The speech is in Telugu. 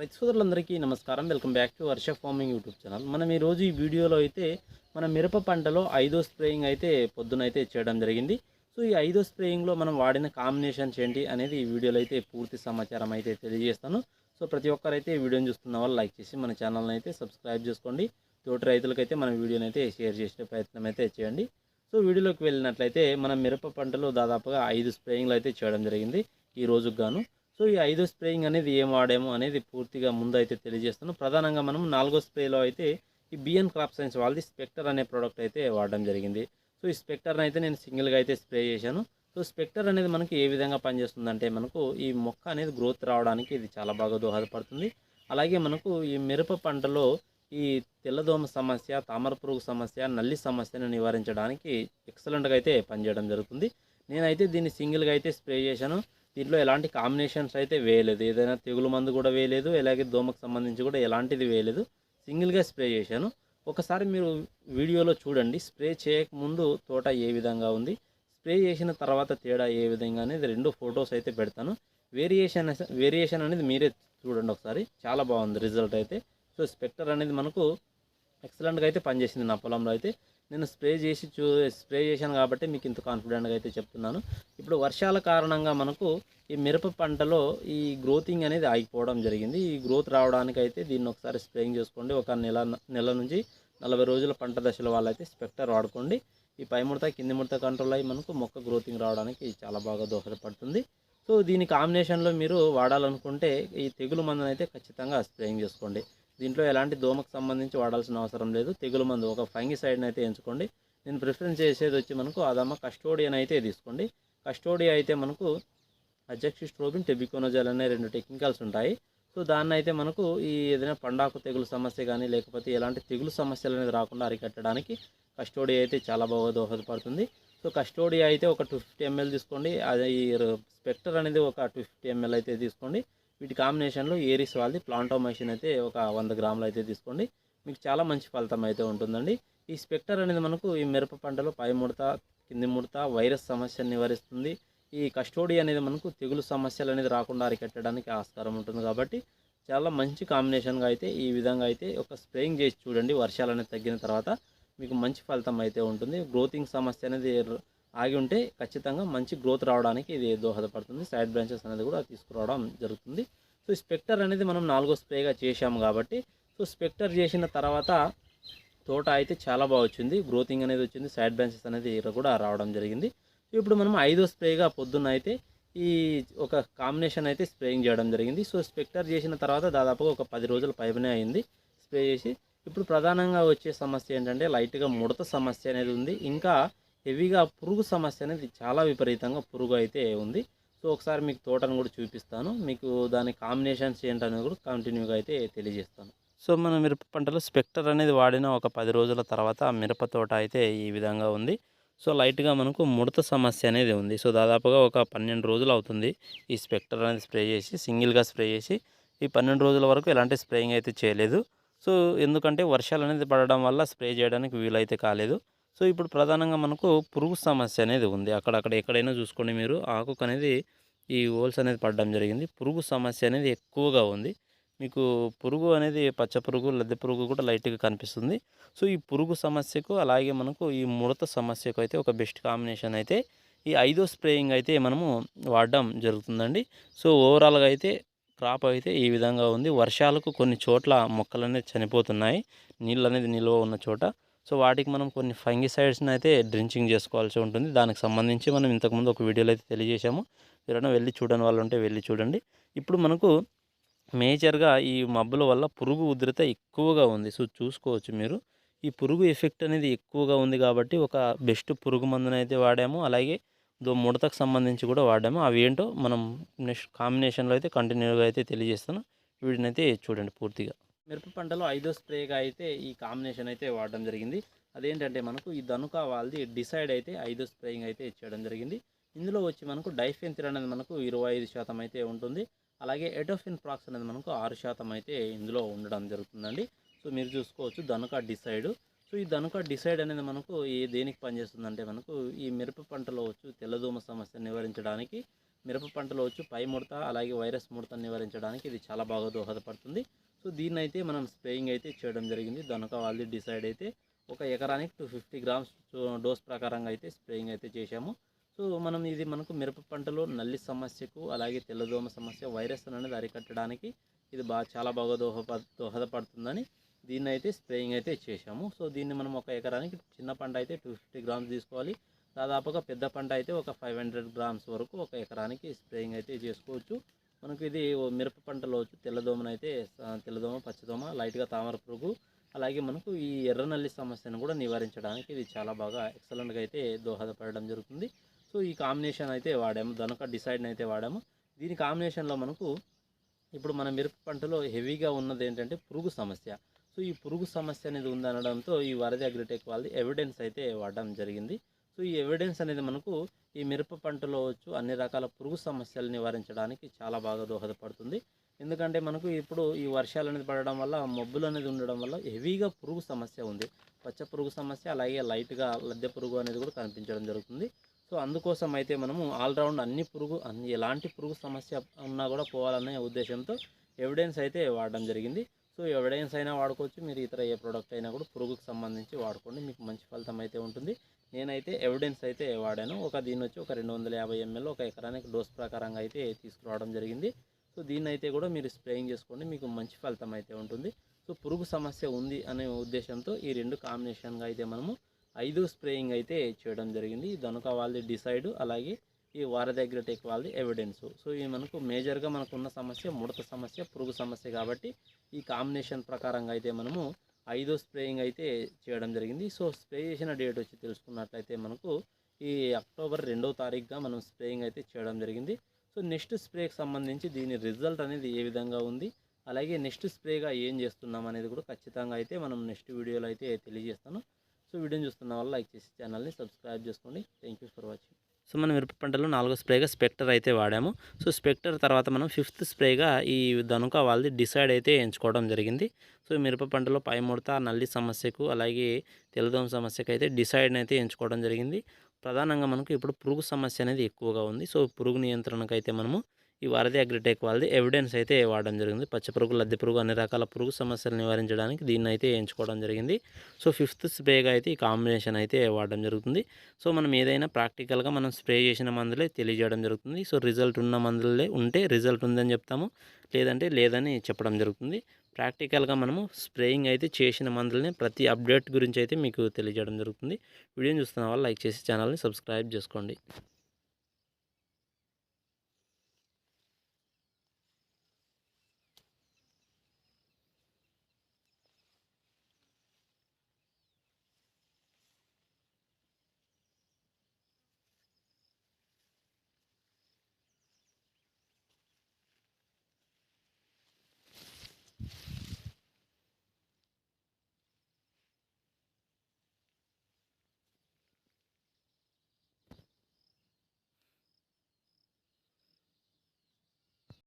రైతు సోదరులందరికీ నమస్కారం. Welcome back to Varsha farming YouTube channel. మనం ఈరోజు ఈ వీడియోలో అయితే మన మిరప పంటలో ఐదో స్ప్రేయింగ్ అయితే పొద్దునైతే చేయడం జరిగింది. సో ఈ ఐదో స్ప్రేయింగ్లో మనం వాడిన కాంబినేషన్స్ ఏంటి అనేది ఈ వీడియోలో అయితే పూర్తి సమాచారం అయితే తెలియజేస్తాను. సో ప్రతి ఒక్కరైతే ఈ వీడియోని చూస్తున్న వాళ్ళు లైక్ చేసి మన ఛానల్ని అయితే సబ్స్క్రైబ్ చేసుకోండి. తోటి రైతులకైతే మన వీడియోని అయితే షేర్ చేసే ప్రయత్నం అయితే చేయండి. సో వీడియోలోకి వెళ్ళినట్లయితే మనం మిరప పంటలో దాదాపుగా ఐదు స్ప్రేయింగ్లు అయితే చేయడం జరిగింది ఈ రోజుకు గాను. సో ఈ ఐదో స్ప్రేయింగ్ అనేది ఏం వాడాము అనేది పూర్తిగా ముందు అయితే తెలియజేస్తాను. ప్రధానంగా మనం నాలుగో స్ప్రేలో అయితే ఈ బిఎన్ క్రాప్ సైన్స్ వాళ్ళది స్పెక్టర్ అనే ప్రోడక్ట్ అయితే వాడడం జరిగింది. సో ఈ స్పెక్టర్ని అయితే నేను సింగిల్గా అయితే స్ప్రే చేశాను. సో స్పెక్టర్ అనేది మనకి ఏ విధంగా పనిచేస్తుందంటే మనకు ఈ మొక్క అనేది గ్రోత్ రావడానికి ఇది చాలా బాగా దోహదపడుతుంది. అలాగే మనకు ఈ మిరప పంటలో ఈ తెల్లదోమ సమస్య తామర పురుగు సమస్య నల్లి సమస్యను నివారించడానికి ఎక్సలెంట్గా అయితే పనిచేయడం జరుగుతుంది. నేనైతే దీన్ని సింగిల్గా అయితే స్ప్రే చేశాను. దీంట్లో ఎలాంటి కాంబినేషన్స్ అయితే వేయలేదు. ఏదైనా తెగులు మందు కూడా వేయలేదు. అలాగే దోమకు సంబంధించి కూడా ఎలాంటిది వేయలేదు. సింగిల్గా స్ప్రే చేశాను. ఒకసారి మీరు వీడియోలో చూడండి. స్ప్రే చేయకముందు తోట ఏ విధంగా ఉంది? స్ప్రే చేసిన తర్వాత తేడా ఏ విధంగా అనేది రెండు ఫొటోస్ అయితే పెడతాను. వేరియేషన్ వేరియేషన్ అనేది మీరే చూడండి ఒకసారి. చాలా బాగుంది రిజల్ట్ అయితే. సో స్పెక్టర్ అనేది మనకు ఎక్సలెంట్గా అయితే పనిచేసింది నా పొలంలో అయితే. నేను స్ప్రే చేసి చూ స్ప్రే చేశాను కాబట్టి మీకు ఇంత కాన్ఫిడెంట్గా అయితే చెప్తున్నాను. ఇప్పుడు వర్షాల కారణంగా మనకు ఈ మిరప పంటలో ఈ గ్రోతింగ్ అనేది ఆగిపోవడం జరిగింది. ఈ గ్రోత్ రావడానికి అయితే దీన్ని ఒకసారి స్ప్రేయింగ్ చేసుకోండి. ఒక నెల నెల నుంచి నలభై రోజుల పంట దశలో వాళ్ళైతే స్పెక్టర్ వాడుకోండి. ఈ పై ముడత కింది ముడత కంట్రోల్ అయ్యి మనకు మొక్క గ్రోతింగ్ రావడానికి చాలా బాగా దోహదపడుతుంది. సో దీని కాంబినేషన్లో మీరు వాడాలనుకుంటే ఈ తెగులు మందునైతే ఖచ్చితంగా స్ప్రేయింగ్ చేసుకోండి. దీంట్లో ఎలాంటి దోమకు సంబంధించి వాడాల్సిన అవసరం లేదు. తెగులు మందు ఒక ఫంగిసైడ్ని అయితే ఎంచుకోండి. నేను ప్రిఫరెన్స్ చేసేది వచ్చి మనకు అదమ్మ కస్టోడియన్ అయితే తీసుకోండి. కస్టోడియా అయితే మనకు అజెక్సిస్ట్రోబిన్ టెబికోనోజల్ అనే రెండు టెక్నికల్స్ ఉంటాయి. సో దాన్ని అయితే మనకు ఈ ఏదైనా పండాకు తెగులు సమస్య కానీ లేకపోతే ఎలాంటి తెగులు సమస్యలు అనేది రాకుండా అరికట్టడానికి కస్టోడియా అయితే చాలా బాగా దోహదపడుతుంది సో కస్టోడియా అయితే ఒక టూ ఫిఫ్టీ ఎంఎల్ తీసుకోండి. అదే ఈ స్పెక్టర్ అనేది ఒక టూ ఫిఫ్టీ ఎంఎల్ అయితే తీసుకోండి. వీటి కాంబినేషన్లో ఏరిస్ వాళ్ళది. ప్లాంటోమైసిన్ అయితే ఒక వంద గ్రాములు అయితే తీసుకోండి. మీకు చాలా మంచి ఫలితం అయితే ఉంటుందండి. ఈ స్పెక్టర్ అనేది మనకు ఈ మిరప పంటలో పై ముడత కింది ముడత వైరస్ సమస్యను నివారిస్తుంది. ఈ కస్టోడీ అనేది మనకు తెగులు సమస్యలు అనేది రాకుండా అరికట్టడానికి ఆస్కారం ఉంటుంది కాబట్టి చాలా మంచి కాంబినేషన్గా అయితే ఈ విధంగా అయితే ఒక స్ప్రేయింగ్ చేసి చూడండి. వర్షాలు అనేది తగ్గిన తర్వాత మీకు మంచి ఫలితం అయితే ఉంటుంది. గ్రోతింగ్ సమస్య అనేది ఆగి ఉంటే ఖచ్చితంగా మంచి గ్రోత్ రావడానికి ఇది దోహదపడుతుంది. సైడ్ బ్రాంచెస్ అనేది కూడా తీసుకురావడం జరుగుతుంది. సో స్పెక్టర్ అనేది మనం నాలుగో స్ప్రేగా చేశాము కాబట్టి సో స్పెక్టర్ చేసిన తర్వాత తోట అయితే చాలా బాగా వచ్చింది. గ్రోతింగ్ అనేది వచ్చింది. సైడ్ బ్రాంచెస్ అనేది కూడా రావడం జరిగింది. ఇప్పుడు మనం ఐదో స్ప్రేగా పొద్దున్న అయితే ఈ ఒక కాంబినేషన్ అయితే స్ప్రేయింగ్ చేయడం జరిగింది. సో స్పెక్టర్ చేసిన తర్వాత దాదాపుగా ఒక పది రోజుల పైపునే అయింది స్ప్రే చేసి. ఇప్పుడు ప్రధానంగా వచ్చే సమస్య ఏంటంటే లైట్గా ముడత సమస్య అనేది ఉంది. ఇంకా హెవీగా పురుగు సమస్య అనేది చాలా విపరీతంగా పురుగు అయితే ఉంది. సో ఒకసారి మీకు తోటను కూడా చూపిస్తాను. మీకు దాని కాంబినేషన్స్ ఏంటనేది కూడా కంటిన్యూగా అయితే తెలియజేస్తాను. సో మన మిరప పంటలో స్పెక్టర్ అనేది వాడిన ఒక పది రోజుల తర్వాత మిరప తోట అయితే ఈ విధంగా ఉంది. సో లైట్గా మనకు ముడత సమస్య అనేది ఉంది. సో దాదాపుగా ఒక పన్నెండు రోజులు అవుతుంది ఈ స్పెక్టర్ అనేది స్ప్రే చేసి సింగిల్గా స్ప్రే చేసి. ఈ పన్నెండు రోజుల వరకు ఎలాంటి స్ప్రేయింగ్ అయితే చేయలేదు. సో ఎందుకంటే వర్షాలు అనేది పడడం వల్ల స్ప్రే చేయడానికి వీలైతే కాలేదు. సో ఇప్పుడు ప్రధానంగా మనకు పురుగు సమస్య అనేది ఉంది. అక్కడక్కడ ఎక్కడైనా చూసుకోండి మీరు. ఆకుకు అనేది ఈ హోల్స్ అనేది పడడం జరిగింది. పురుగు సమస్య అనేది ఎక్కువగా ఉంది. మీకు పురుగు అనేది పచ్చ పురుగు లద్దె పురుగు కూడా లైట్గా కనిపిస్తుంది. సో ఈ పురుగు సమస్యకు అలాగే మనకు ఈ ముడత సమస్యకు అయితే ఒక బెస్ట్ కాంబినేషన్ అయితే ఈ ఐదో స్ప్రేయింగ్ అయితే మనము వాడడం జరుగుతుందండి. సో ఓవరాల్గా అయితే క్రాప్ అయితే ఈ విధంగా ఉంది. వర్షాలకు కొన్ని చోట్ల మొక్కలు అనేది చనిపోతున్నాయి. నీళ్ళు అనేది నిల్వ ఉన్న చోట. సో వాటికి మనం కొన్ని ఫంగిసైడ్స్ని అయితే డ్రించింగ్ చేసుకోవాల్సి ఉంటుంది. దానికి సంబంధించి మనం ఇంతకుముందు ఒక వీడియోలో అయితే తెలియజేశాము. ఎవరైనా వెళ్ళి చూడని వాళ్ళు ఉంటే వెళ్ళి చూడండి. ఇప్పుడు మనకు మేజర్గా ఈ మబ్బుల వల్ల పురుగు ఉధృత ఎక్కువగా ఉంది. సో చూసుకోవచ్చు మీరు. ఈ పురుగు ఎఫెక్ట్ అనేది ఎక్కువగా ఉంది కాబట్టి ఒక బెస్ట్ పురుగు మందుని అయితే వాడాము. అలాగే దో ముడతకు సంబంధించి కూడా వాడాము. అవి ఏంటో మనం నెక్స్ట్ కాంబినేషన్లో అయితే కంటిన్యూగా అయితే తెలియజేస్తాను. వీటిని అయితే చూడండి పూర్తిగా. మిరప పంటలో ఐదో స్ప్రేగా అయితే ఈ కాంబినేషన్ అయితే వాడడం జరిగింది. అదేంటంటే మనకు ఈ ధనుక వాళ్ళది డిసైడ్ అయితే ఐదో స్ప్రేయింగ్ అయితే ఇచ్చేయడం జరిగింది. ఇందులో వచ్చి మనకు డైఫెన్తిర్ అనేది మనకు ఇరవై ఐదు శాతం అయితే ఉంటుంది. అలాగే ఎటోఫిన్ ప్రాక్స్ అనేది మనకు ఆరు శాతం అయితే ఇందులో ఉండడం జరుగుతుందండి. సో మీరు చూసుకోవచ్చు ధనుక డిసైడ్. సో ఈ ధనుక డిసైడ్ అనేది మనకు ఏ దేనికి పనిచేస్తుందంటే మనకు ఈ మిరప పంటలో వచ్చు తెల్లదోమ సమస్య నివారించడానికి మిరప పంటలో వచ్చి పై ముడత అలాగే వైరస్ ముడతను నివారించడానికి ఇది చాలా బాగా దోహదపడుతుంది. సో దీన్ని అయితే మనం స్ప్రేయింగ్ అయితే చేయడం జరిగింది. దొనక వాళ్ళది డిసైడ్ అయితే ఒక ఎకరానికి టూ ఫిఫ్టీ గ్రామ్స్ డోస్ ప్రకారంగా అయితే స్ప్రేయింగ్ అయితే చేశాము. సో మనం ఇది మనకు మిరప పంటలో నల్లి సమస్యకు అలాగే తెల్లదోమ సమస్య వైరస్ అనేది అరికట్టడానికి ఇది బాగా చాలా బాగా దోహప దోహదపడుతుందని దీన్ని అయితే స్ప్రేయింగ్ అయితే చేశాము. సో దీన్ని మనం ఒక ఎకరానికి చిన్న పంట అయితే టూ ఫిఫ్టీ గ్రామ్స్ తీసుకోవాలి. దాదాపుగా పెద్ద పంట అయితే ఒక ఫైవ్ హండ్రెడ్ గ్రామ్స్ వరకు ఒక ఎకరానికి స్ప్రేయింగ్ అయితే చేసుకోవచ్చు. మనకు ఇది ఓ మిరప పంటలో తెల్లదోమనైతే తెల్లదోమ పచ్చదోమ లైట్గా తామర పురుగు అలాగే మనకు ఈ ఎర్రనల్లి సమస్యను కూడా నివారించడానికి ఇది చాలా బాగా ఎక్సలెంట్గా అయితే దోహదపడడం జరుగుతుంది. సో ఈ కాంబినేషన్ అయితే వాడాము దొనక డిసైడ్ని అయితే వాడాము. దీని కాంబినేషన్లో మనకు ఇప్పుడు మన మిరప పంటలో హెవీగా ఉన్నది ఏంటంటే పురుగు సమస్య. సో ఈ పురుగు సమస్య అనేది ఉందనడంతో ఈ వరద అగ్రిటెక్ వాళ్ళది ఎవిడెన్స్ అయితే వాడడం జరిగింది. సో ఈ ఎవిడెన్స్ అనేది మనకు ఈ మిరప పంటలో వచ్చు అన్ని రకాల పురుగు సమస్యలు నివారించడానికి చాలా బాగా దోహదపడుతుంది. ఎందుకంటే మనకు ఇప్పుడు ఈ వర్షాలు అనేది పడడం వల్ల మబ్బులు అనేది ఉండడం వల్ల హెవీగా పురుగు సమస్య ఉంది. పచ్చ పురుగు సమస్య అలాగే లైట్గా లద్దె పురుగు అనేది కూడా కనిపించడం జరుగుతుంది. సో అందుకోసం అయితే మనము ఆల్రౌండ్ అన్ని పురుగు అన్ని ఎలాంటి పురుగు సమస్య ఉన్నా కూడా పోవాలనే ఉద్దేశంతో ఎవిడెన్స్ అయితే వాడడం జరిగింది. సో ఎవిడెన్స్ అయినా వాడుకోవచ్చు. మీరు ఇతర ఏ ప్రోడక్ట్ అయినా కూడా పురుగుకు సంబంధించి వాడుకోండి. మీకు మంచి ఫలితం అయితే ఉంటుంది. నేనైతే ఎవిడెన్స్ అయితే వాడాను. ఒక దీని వచ్చి ఒక రెండు వందల యాభై ఎంఎల్ ఒక ఎకరానికి డోస్ ప్రకారంగా అయితే తీసుకురావడం జరిగింది. సో దీన్ని అయితే కూడా మీరు స్ప్రేయింగ్ చేసుకోండి. మీకు మంచి ఫలితం అయితే ఉంటుంది. సో పురుగు సమస్య ఉంది అనే ఉద్దేశంతో ఈ రెండు కాంబినేషన్గా అయితే మనము ఐదు స్ప్రేయింగ్ అయితే చేయడం జరిగింది. దనుక వాళ్ళది డిసైడ్ అలాగే ఈ వార దగ్గర టేక్ వాళ్ళది ఎవిడెన్స్ సో ఈ మనకు మేజర్గా మనకున్న సమస్య ముడత సమస్య పురుగు సమస్య కాబట్టి ఈ కాంబినేషన్ ప్రకారంగా అయితే మనము ఐదో స్ప్రేయింగ్ అయితే చేయడం జరిగింది. సో స్ప్రే చేసిన డేట్ వచ్చి తెలుసుకున్నట్లయితే మనకు ఈ అక్టోబర్ రెండవ తారీఖుగా మనం స్ప్రేయింగ్ అయితే చేయడం జరిగింది. సో నెక్స్ట్ స్ప్రేకి సంబంధించి దీని రిజల్ట్ అనేది ఏ విధంగా ఉంది? అలాగే నెక్స్ట్ స్ప్రేగా ఏం చేస్తున్నాం అనేది కూడా ఖచ్చితంగా అయితే మనం నెక్స్ట్ వీడియోలో అయితే తెలియజేస్తాను. సో వీడియోని చూస్తున్న వాళ్ళు లైక్ చేసి ఛానల్ని సబ్స్క్రైబ్ చేసుకోండి. Thank you for watching. So మనం మిరప పంటలో నాలుగో స్ప్రేగా స్పెక్టర్ అయితే వాడాము. సో స్పెక్టర్ తర్వాత మనం ఫిఫ్త్ స్ప్రేగా ఈ ధనుక వాళ్ళది డిసైడ్ అయితే ఎంచుకోవడం జరిగింది. సో మిరప పంటలో పై ముడత నల్లి సమస్యకు అలాగే తెల్లదోమ సమస్యకు అయితే డిసైడ్ అయితే ఎంచుకోవడం జరిగింది. ప్రధానంగా మనకు ఇప్పుడు పురుగు సమస్య అనేది ఎక్కువగా ఉంది. సో పురుగు నియంత్రణకు అయితే మనము ఈ వారధి అగ్రిటెక్ వాళ్ళది. ఎవిడెన్స్ అయితే వాడడం జరిగింది. పచ్చ పురుగు లద్దె పురుగు అన్ని రకాల పురుగు సమస్యలు నివారించడానికి దీన్ని అయితే ఎంచుకోవడం జరిగింది. సో ఫిఫ్త్ స్ప్రేగా అయితే ఈ కాంబినేషన్ అయితే వాడడం జరుగుతుంది. సో మనం ఏదైనా ప్రాక్టికల్గా మనం స్ప్రే చేసిన మందులే తెలియజేయడం జరుగుతుంది. సో రిజల్ట్ ఉన్న మందులే ఉంటే రిజల్ట్ ఉందని చెప్తాము. లేదంటే లేదని చెప్పడం జరుగుతుంది. ప్రాక్టికల్గా మనము స్ప్రేయింగ్ అయితే చేసిన మందులని ప్రతి అప్డేట్ గురించి అయితే మీకు తెలియజేయడం జరుగుతుంది. వీడియోని చూస్తున్న వాళ్ళు లైక్ చేసి ఛానల్ని సబ్స్క్రైబ్ చేసుకోండి.